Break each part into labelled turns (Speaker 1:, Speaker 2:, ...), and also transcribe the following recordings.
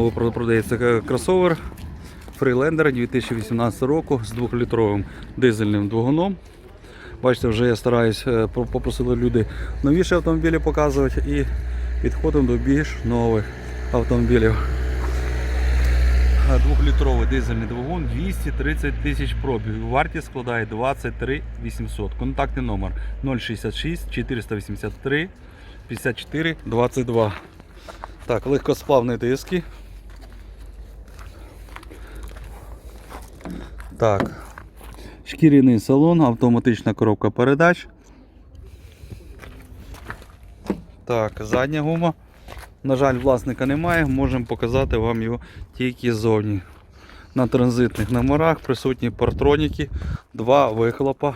Speaker 1: Знову продається кросовер Freelander 2018 року з 2-літровим дизельним двигуном. Бачите, вже я стараюсь, е, попросили люди новіші автомобілі показувати і підходимо до більш нових автомобілів. Двохлітровий дизельний двигун 230 тисяч пробігів. Вартість складає 23 800. Контактний номер 066 483 54 22. Так, легкосплавні диски. Так. Шкіряний салон, автоматична коробка передач. Так, задня гума. На жаль, власника немає, можемо показати вам його тільки ззовні. На транзитних номерах присутні партроніки, два вихлопа.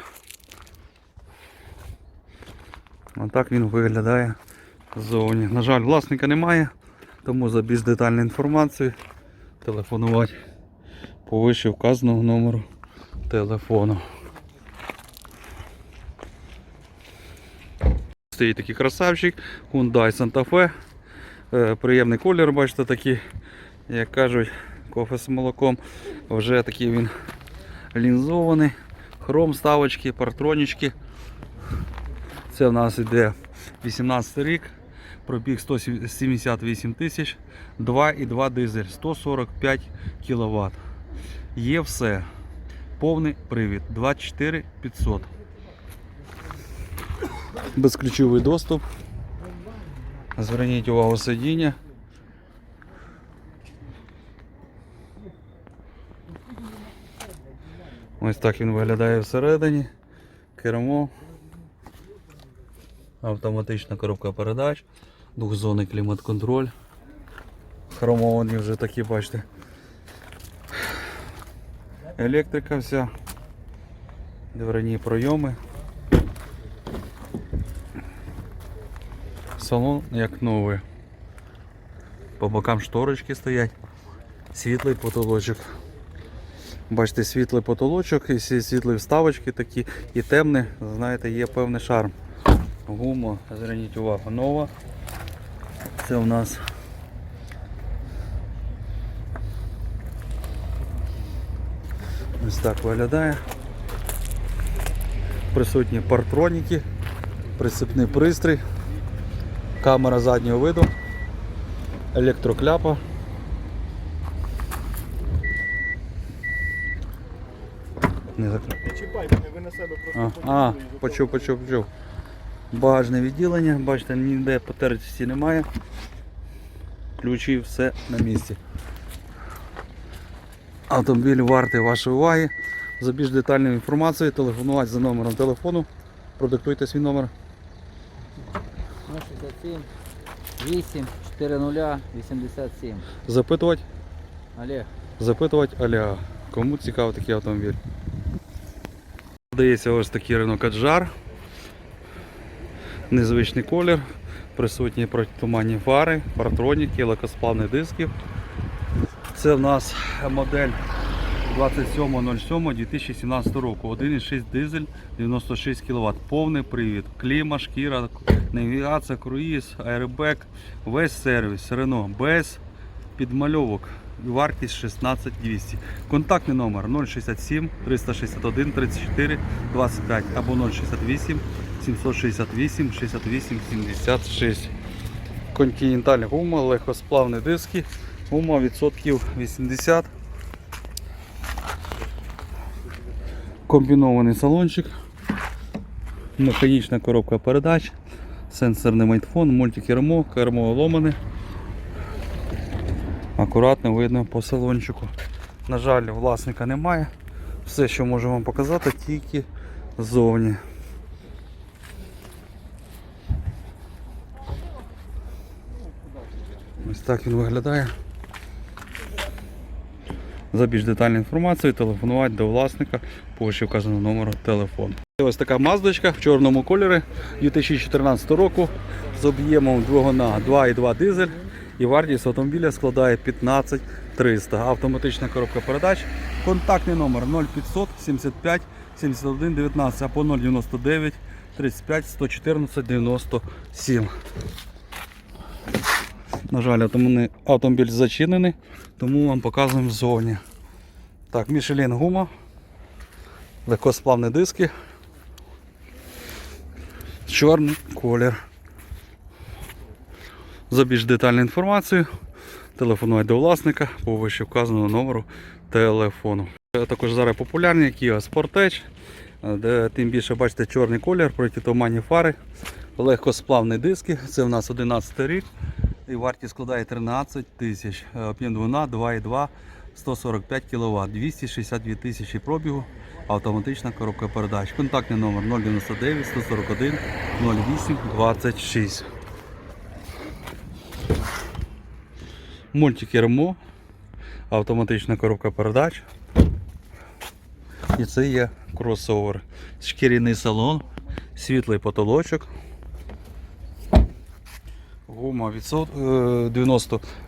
Speaker 1: Отак він виглядає ззовні. На жаль, власника немає, тому за більш детальну інформацію телефонувати по вище номеру телефону. Стоїть такий красавчик, Hyundai Santa Fe. Е, Приємний колір, бачите, такий, як кажуть, кофе з молоком. Вже такий він лінзований. Хром, ставочки, партронічки. Це в нас іде 18 рік, пробіг 178 тисяч, 2,2 дизель, 145 кВт. Є все. Повний привід 24 500. Безключовий доступ. Зверніть увагу сидіння. Ось так він виглядає всередині. Кермо. Автоматична коробка передач, двохзонний клімат-контроль. Хромовані вже такі, бачите. Електрика вся. Дверні пройоми. Салон як новий. По бокам шторочки стоять. Світлий потолочок. Бачите, світлий потолочок і світлі вставочки такі і темні, знаєте, є певний шарм. Гума, зверніть увагу, нова. Це у нас ось так виглядає. Присутні партроніки, присипний пристрій, камера заднього виду, електрокляпа. Не закрив.
Speaker 2: Не чіпайте, ви на себе просто
Speaker 1: А, а почув, почув, почув. Багажне відділення, бачите, ніде потертості немає. Ключі все на місці. Автомобіль вартий вашої уваги. За більш детальною інформацією телефонувати за номером телефону. Продиктуйте свій номер.
Speaker 3: 067 8 40 87.
Speaker 1: Запитувати,
Speaker 3: Олег.
Speaker 1: запитувати Олега. Кому цікавий такий автомобіль. Подається ось такий Renault Kadjar. Незвичний колір, присутні протитуманні фари, партроніки, легкосплавних дисків. Це в нас модель 27.07.2017 року. 1,6 дизель, 96 кВт. Повний привід, кліма, шкіра, навігація, круїз, аеробек, весь сервіс, Renault без підмальовок. Вартість 16200. Контактний номер 067 361 34 25 або 068 768 68 76. Континенталь гума, легкосплавні диски, гума відсотків 80. Комбінований салончик, механічна коробка передач, сенсорний майтфон, мультикермо, кермо ломане. Акуратно видно по салончику. На жаль, власника немає. Все, що можу вам показати, тільки ззовні. Ось так він виглядає. За більш детальною інформацією телефонувати до власника по вище вказаному номеру телефону. Ось така маздочка в чорному кольорі 2014 року з об'ємом двигуна 2,2 дизель і вартість автомобіля складає 15 300. Автоматична коробка передач. Контактний номер 0500 75 71 19 або 099 35 114 97. На жаль, автомобіль зачинений, тому вам показуємо ззовні. Так, Michelin гума, легкосплавні диски, чорний колір. За більш детальну інформацію телефонуйте до власника по вище вказаного номеру телефону. Е, Також зараз популярні Kia Sportage, е, де тим більше бачите чорний колір, протитуманні фари, легкосплавні диски. Це в нас 11 рік і вартість складає 13 тисяч. Об'єм двигуна 2,2 145 кВт, 262 тисячі пробігу, автоматична коробка передач. Контактний номер 099 141 08 26. Мультикермо, автоматична коробка передач. І це є кросовер. Шкіряний салон, світлий потолочок. Гума е,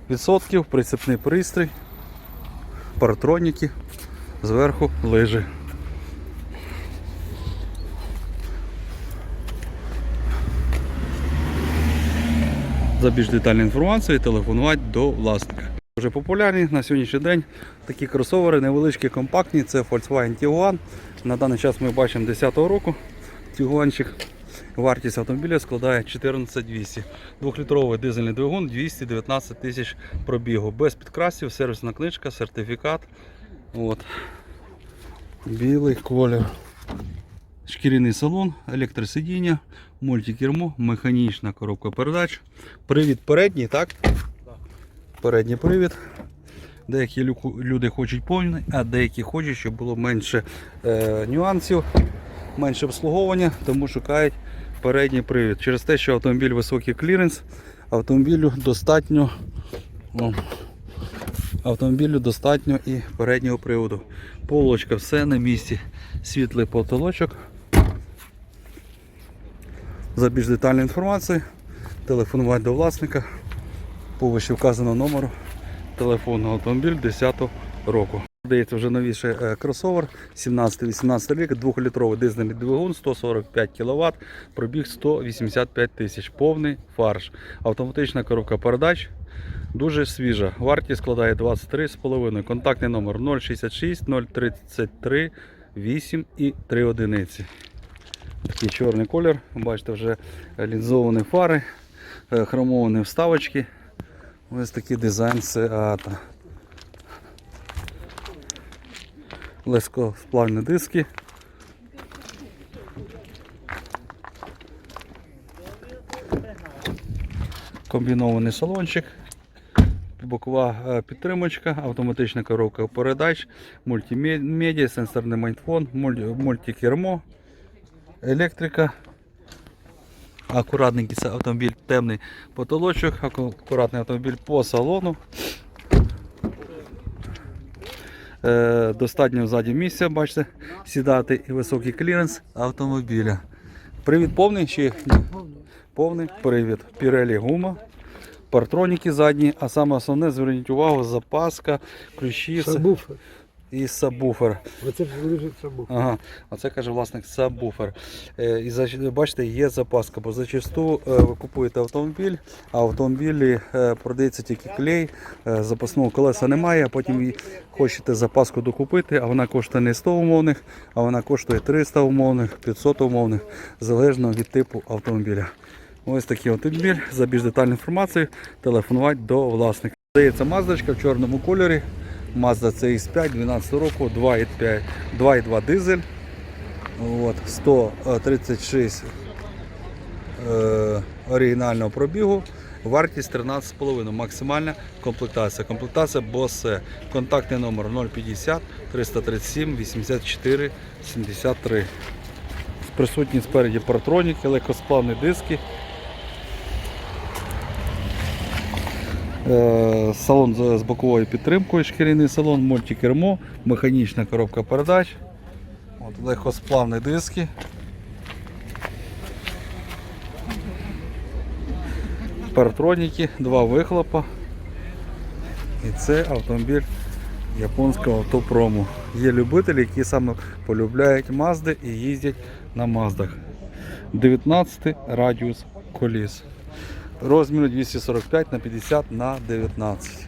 Speaker 1: 90%, прицепний пристрій, паратроніки, зверху лижі. За більш детальну інформацію телефонувати до власника. Дуже популярні на сьогоднішній день такі кросовери, невеличкі, компактні. Це Volkswagen Tiguan. На даний час ми бачимо 10-го року. Тігуанчик. Вартість автомобіля складає 14200. Двохлітровий дизельний двигун 219 тисяч пробігу. Без підкрасів, сервісна книжка, сертифікат. От. Білий колір. Шкіряний салон, електросидіння, мультикермо, механічна коробка передач. Привід передній, так? Передній привід. Деякі люди хочуть повний, а деякі хочуть, щоб було менше е, нюансів, менше обслуговування, тому шукають передній привід. Через те, що автомобіль високий кліренс, автомобілю достатньо. о, Автомобілю достатньо і переднього приводу. Полочка все на місці. Світлий потолочок. За більш детальну інформацію телефонувати до власника по вище вказаного номеру телефону автомобіль 10 року. Дається вже новіший е, кросовер 17-18 рік, 2-літровий дизельний двигун, 145 кВт, пробіг 185 тисяч, повний фарш. Автоматична коробка передач. Дуже свіжа. Вартість складає 23,5. Контактний номер 066 033 8 і 3 одиниці. Такий чорний колір. Бачите, вже лінзовані фари, е, хромовані вставочки. Ось такий дизайн Seata. Легкосплавні диски. Комбінований салончик. Бокова е, підтримочка, автоматична коробка передач, мультимедіа, сенсорний майнфон, мультикермо, електрика. Акуратненький автомобіль, темний потолочок, акуратний автомобіль по салону. Е, достатньо ззаді місця, бачите, сідати і високий кліренс автомобіля. Привід повний чи ні? Повний привід. Пірелі гума, партроніки задні, а саме основне, зверніть увагу, запаска, ключі
Speaker 2: Сабвуфер.
Speaker 1: І сабвуфер.
Speaker 2: Оце лежить сабвуфер.
Speaker 1: Ага, оце каже власник сабвуфер. Е, і бачите, є запаска, бо зачасту е, ви купуєте автомобіль, а в автомобілі е, продається тільки клей, е, запасного колеса немає, а потім хочете запаску докупити, а вона коштує не 100 умовних, а вона коштує 300 умовних, 500 умовних, залежно від типу автомобіля. Ось такий автомобіль. За більш детальну інформацію телефонувати до власника. Здається, маздочка в чорному кольорі. Mazda CX5 12 року, 2,5 2,2 дизель. От, 136 е, оригінального пробігу. Вартість 13,5. Максимальна комплектація. Комплектація Bose. Контактний номер 050 337 84 73. Присутні спереді партроніки, легкосплавні диски. Салон з з боковою підтримкою, шкіряний салон, мультикермо, механічна коробка передач. От, легкосплавні диски. Партроніки, два вихлопа. І це автомобіль японського автопрому. Є любителі, які саме полюбляють Мазди і їздять на Маздах. 19 радіус коліс. Розміру 245 на 50 на 19.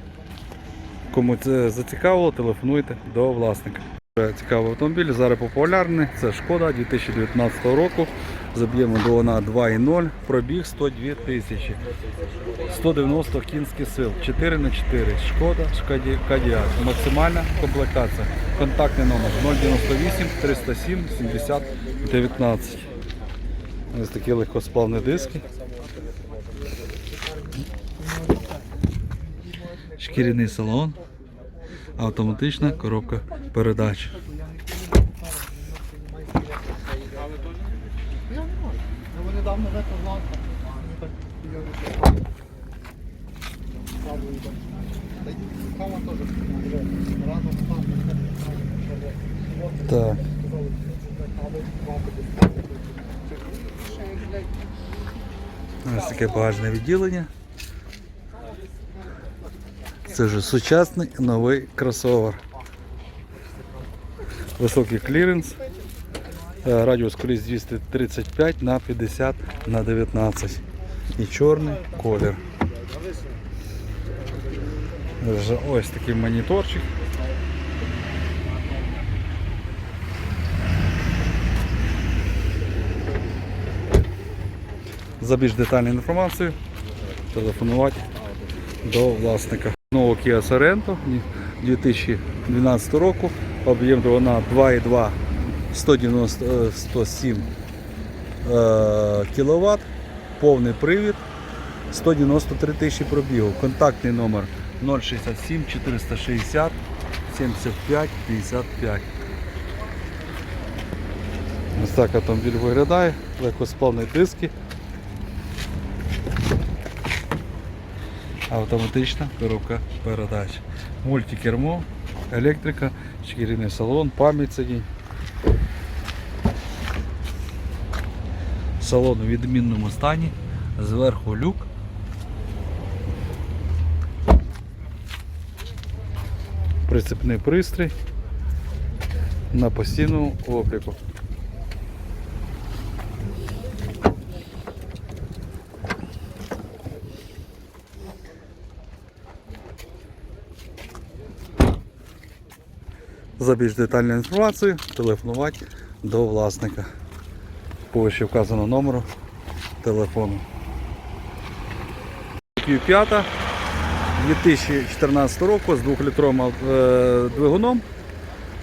Speaker 1: Кому це зацікавило, телефонуйте до власника. Цікавий автомобіль, зараз популярний. Це шкода 2019 року. Заб'ємо до вона 2.0, пробіг 102 тисячі. 190 кінських сил, 4 на 4 Шкода, Кадіак. Максимальна комплектація. Контактний номер 098 307 70 19. Ось такі легкосплавні диски. Шкіряний салон. Автоматична коробка передач.
Speaker 2: Так.
Speaker 1: Ось таке багажне відділення. Це вже сучасний новий кросовер. Високий кліренс. Е, Радіус коліс 235 на 50 на 19. І чорний колір. Ось такий моніторчик. За більш детальною інформацією телефонувати до власника. Нового Kia Sorento 2012 року. Об'єм двигуна 2,2 190, е, 107 е, кВт, повний привід, 193 тисячі пробігу. Контактний номер 067 460 75 55. Ось так автомобіль виглядає, легкосплавні диски. Автоматична коробка передач. Мультикермо, електрика, шкіряний салон, пам'ять сидінь. Салон у відмінному стані, зверху люк. Прицепний пристрій на постійному обліку. За більш детальною інформацією телефонувати до власника. По вище вказаного номеру телефону. Q5 2014 року з 2-літровим е, двигуном,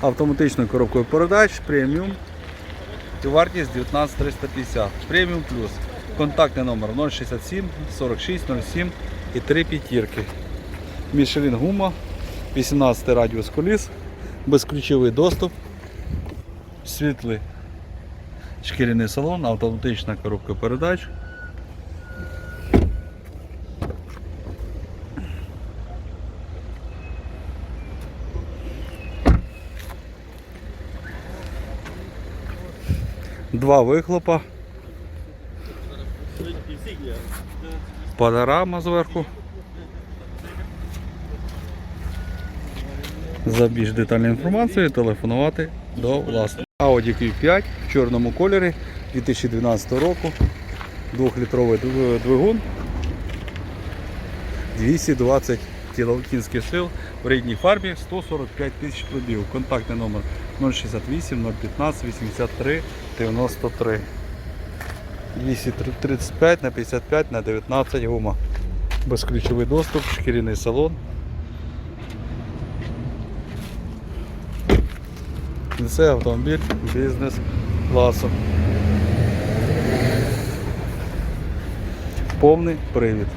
Speaker 1: автоматичною коробкою передач, преміум. І вартість 19350. Преміум плюс. Контактний номер 067 46 07 і 3 п'ятірки. Мішелін гума, 18 радіус коліс, безключовий доступ, світлий шкіряний салон, автоматична коробка передач. Два вихлопа. Панорама зверху. За більш детальною інформацією телефонувати до власника. Audi Q5 в чорному кольорі 2012 року. 2-літровий двигун. 220 кіл- кінських сил в рідній фарбі 145 тисяч пробігу. Контактний номер 068 015 83 93. 235 на 55 на 19 гума. Безключовий доступ, шкіряний салон. Це автомобіль бізнес-класу. Повний привід.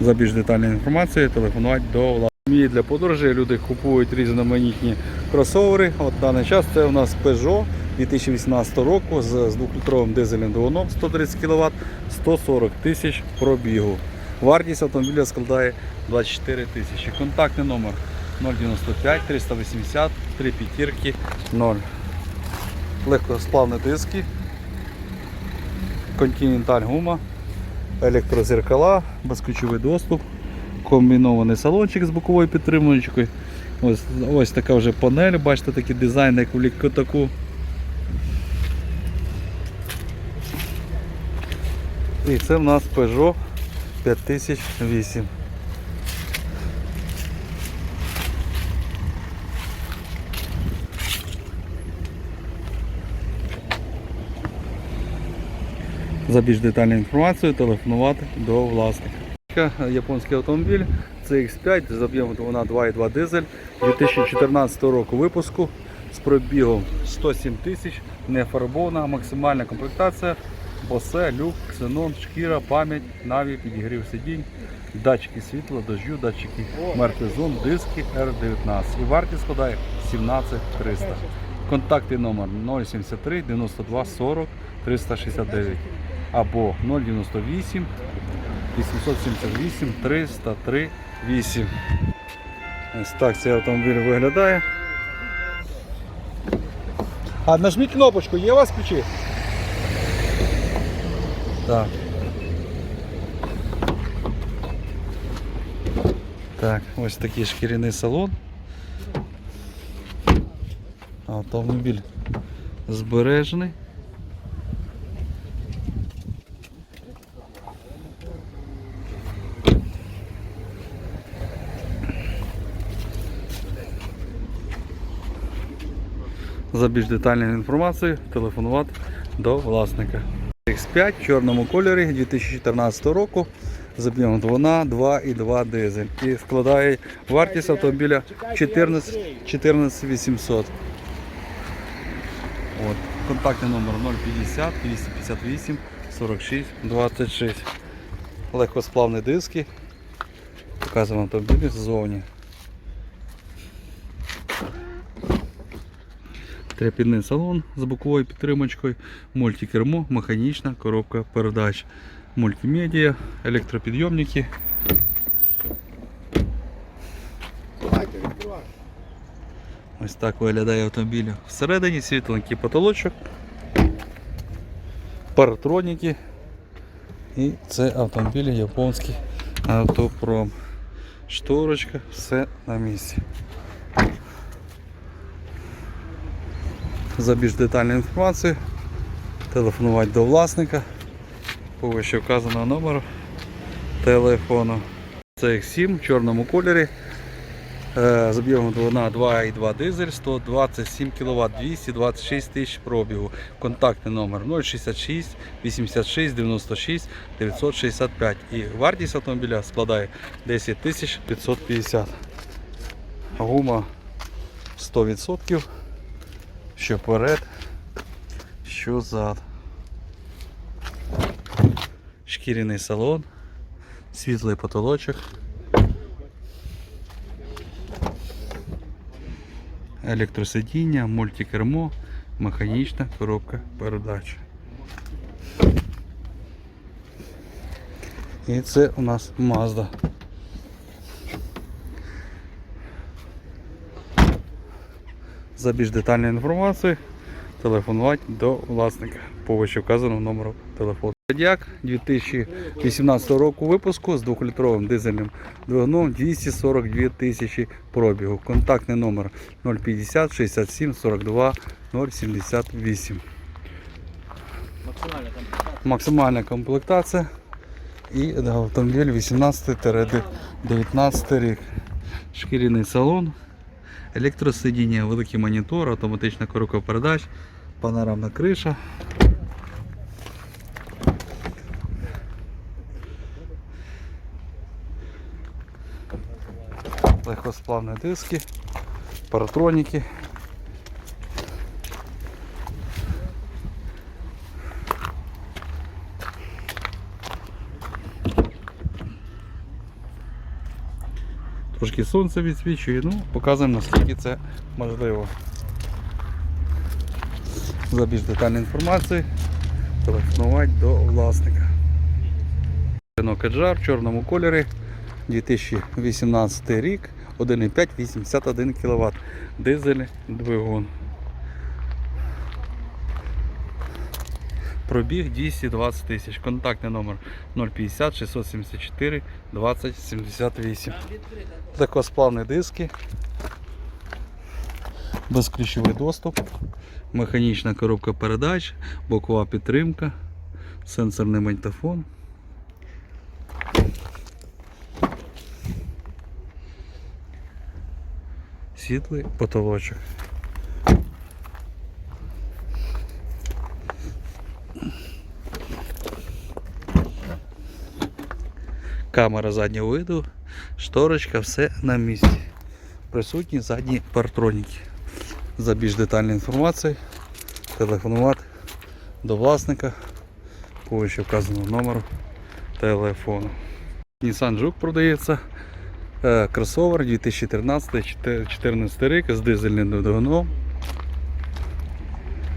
Speaker 1: За більш детальною інформацією телефонувати до. І для подорожей люди купують різноманітні кросовери. От даний час це у нас Peugeot 2018 року з, з 2-літровим дизельним двигуном 130 кВт 140 тисяч пробігу. Вартість автомобіля складає 24 тисячі. Контактний номер 095 380 3 п'ятірки 0. Легкосплавні диски, континенталь гума, електрозеркала, безключовий доступ, комбінований салончик з боковою підтримуючкою. Ось ось така вже панель, бачите такий дизайн, як у лікотаку. І це в нас Peugeot 5008. За більш детальною інформацією телефонувати до власника. Японський автомобіль CX5 з об'ємом двигуна 2.2 дизель 2014 року випуску з пробігом 107 тисяч, не фарбована, максимальна комплектація, босе, люк, ксенон, шкіра, пам'ять, наві, підігрів сидінь, датчики світла, дождю, датчики мертвих диски R19. І вартість складає 17 300. Контактний номер 073 92 40 369 або 098 878 303 8. Ось так цей автомобіль виглядає.
Speaker 2: А нажміть кнопочку, є у вас ключі?
Speaker 1: Так. Так, ось такий шкіряний салон. Автомобіль збережений. За більш детальною інформацією телефонувати до власника. X5 в чорному кольорі 2014 року з об'ємом двигуна 2,2 дизель і складає вартість автомобіля 14 14 800. От. Контактний номер 050 258 46 26. Легкосплавні диски. Показуємо автомобіль ззовні. Тряпідний салон з боковою підтримочкою, мультикермо, механічна коробка передач, мультимедіа, електропідйомники. Ось так виглядає автомобіль всередині, світленький потолочок, паратроніки. І це автомобіль японський автопром. Шторочка, все на місці. За більш детальною інформацією телефонувати до власника по вище вказаного номеру телефону. Це X7 в чорному кольорі. Е, З об'ємом двигуна 2,2 дизель, 127 кВт, 226 тисяч пробігу. Контактний номер 066 86 96 965. І вартість автомобіля складає 10 тисяч 550. Гума 100%. Що вперед, що зад. Шкіряний салон, світлий потолочок. Електросидіння, мультикермо, механічна коробка передач. І це у нас Mazda. За більш детальною інформацією телефонувати до власника по вище вказаному номеру телефону. Радіак 2018 року випуску з 2-літровим дизельним двигуном 242 тисячі пробігу. Контактний номер 050 67 42 078. Максимальна комплектація і автомобіль 18-19 рік. Шкіряний салон. Електросидіння, великий монітор, автоматична коробка передач, панорамна криша. Легкосплавні диски, паратроніки. Трошки сонце відсвічує, ну, показуємо наскільки це можливо. За більш детальною інформацією телефонувати до власника. Кеджар в чорному кольорі 2018 рік 1,5 81 кВт. Дизель двигун. Пробіг 220 тисяч. Контактний номер 050 674 20 78. Легкосплавні диски. Безключовий доступ. Механічна коробка передач, бокова підтримка. Сенсорний магнітофон. Світлий потолочок. Камера заднього виду, шторочка, все на місці. Присутні задні партроніки. За більш детальною інформацією телефонувати до власника по вище вказаному номеру телефону. Nissan Juke продається. Е, Кросовер 2013-2014 рік з дизельним двигуном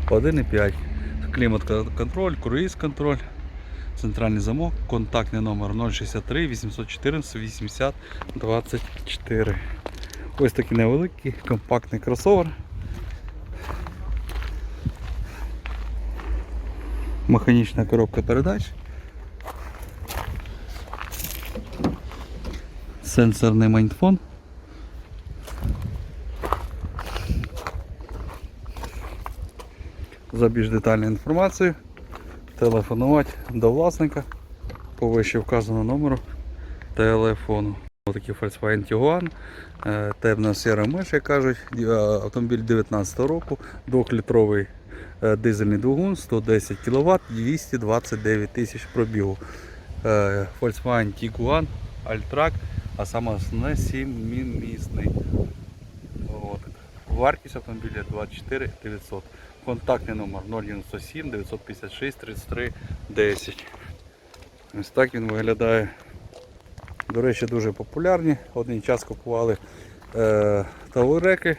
Speaker 1: 1,5. Клімат-контроль, круїз-контроль, центральний замок, контактний номер 063 814 80 24. Ось такий невеликий компактний кросовер. Механічна коробка передач. Сенсорний майнфон. За більш детальною інформацією телефонувати до власника по вище вказаному номеру телефону. Ось такий Volkswagen Tiguan, е, темно-сіра миш, як кажуть, е, автомобіль 19 року, 2-літровий е, дизельний двигун, 110 кВт, 229 тисяч пробігу. Volkswagen Tiguan Alltrack, а саме основне 7-місний. Вартість автомобіля 24 900. Контактний номер 097 956 33 10. Ось так він виглядає. До речі, дуже популярні. Один час купували е, тауреки,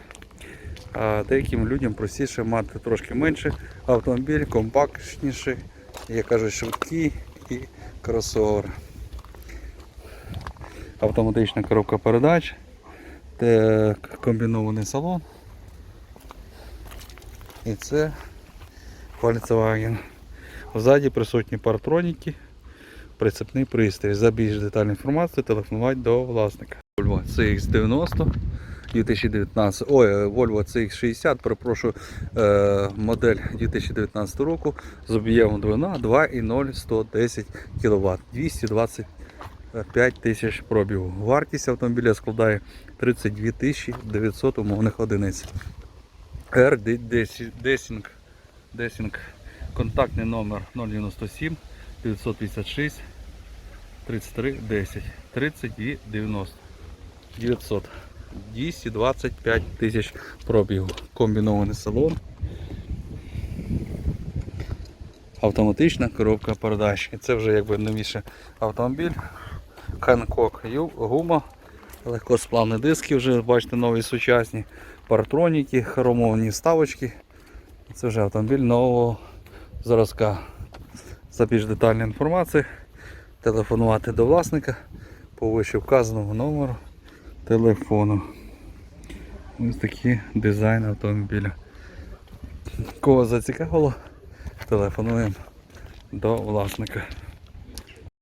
Speaker 1: а деяким людям простіше мати трошки менше автомобіль, компактніший, як кажуть, швидкий і кросовер. Автоматична коробка передач, комбінований салон. І це Volkswagen. Ззаді присутні партроніки, прицепний пристрій. За більш детальну інформацію телефонувати до власника. Volvo CX90 2019, ой, Volvo CX60, перепрошую, е, модель 2019 року з об'ємом двигуна 2,0 110 кВт, 225 тисяч пробігу. Вартість автомобіля складає 32 тисячі 900 умовних одиниць. R Desing, Desing, контактний номер 097 956 33 10 32 90 900 225 тисяч пробігу. Комбінований салон. Автоматична коробка передач. І це вже якби новіший автомобіль. Ханкок гума. Легкосплавні диски вже, бачите, нові сучасні. Партроніки, хромовані вставочки. Це вже автомобіль нового зразка. За більш детальну інформацію телефонувати до власника по вище вказаному номеру телефону. Ось такий дизайн автомобіля. Кого зацікавило, телефонуємо до власника.